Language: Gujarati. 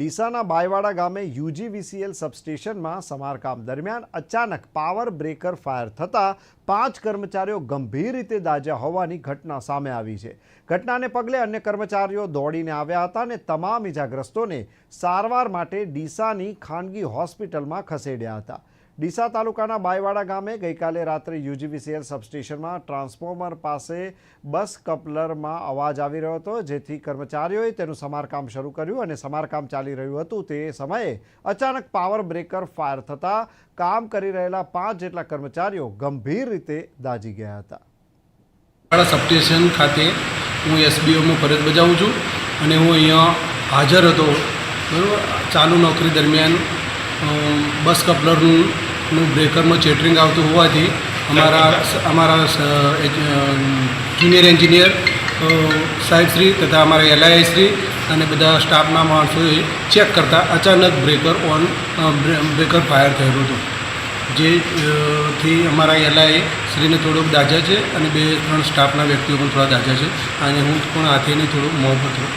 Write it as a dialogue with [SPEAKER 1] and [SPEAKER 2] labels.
[SPEAKER 1] ડીસાના બાયવાડા ગામે યુજીવીસીએલ સબસ્ટેશનમાં સમારકામ દરમિયાન અચાનક પાવર બ્રેકર ફાયર થતાં પાંચ કર્મચારીઓ ગંભીર રીતે દાજ્યા હોવાની ઘટના સામે આવી છે. ઘટનાને પગલે અન્ય કર્મચારીઓ દોડીને આવ્યા હતા અને તમામ ઇજાગ્રસ્તોને સારવાર માટે ડીસાની ખાનગી હોસ્પિટલમાં ખસેડ્યા હતા. ડીસા તાલુકાના બાયવાડા ગામે ગઈકાલે રાત્રે યુજીવીસીએલ સબસ્ટેશનમાં ટ્રાન્સફોર્મર પાસે બસ કપલરમાં અવાજ આવી રહ્યો હતો, જેથી કર્મચારીઓએ તેનું સમારકામ શરૂ કર્યું અને સમારકામ ચાલી રહ્યું હતું. તે સમયે અચાનક પાવર બ્રેકર ફાયર થતાં કામ કરી રહેલા પાંચ જેટલા કર્મચારીઓ ગંભીર રીતે દાઝી ગયા હતા.
[SPEAKER 2] સબસ્ટેશન ખાતે હું એસબીઓમાં ફરજ બજાવું છું અને હું અહીંયા હાજર હતો. બરાબર? ચાલુ નોકરી દરમિયાન બસ કપલરનું નું બ્રેકરમાં ચેટરિંગ આવતું હોવાથી અમારા અમારા જુનિયર એન્જિનિયર સાહેબશ્રી તથા અમારા એલઆઈ શ્રી અને બધા સ્ટાફના માણસોએ ચેક કરતાં અચાનક બ્રેકર ઓન બ્રેકર ફાયર થયેલું હતું. જેથી અમારા એલઆઈ શ્રીને થોડોક દાઝા છે અને બે, ત્રણ સ્ટાફના વ્યક્તિઓ પણ થોડા દાઝા છે. અને હું પણ હાથેને થોડુંક મોં પર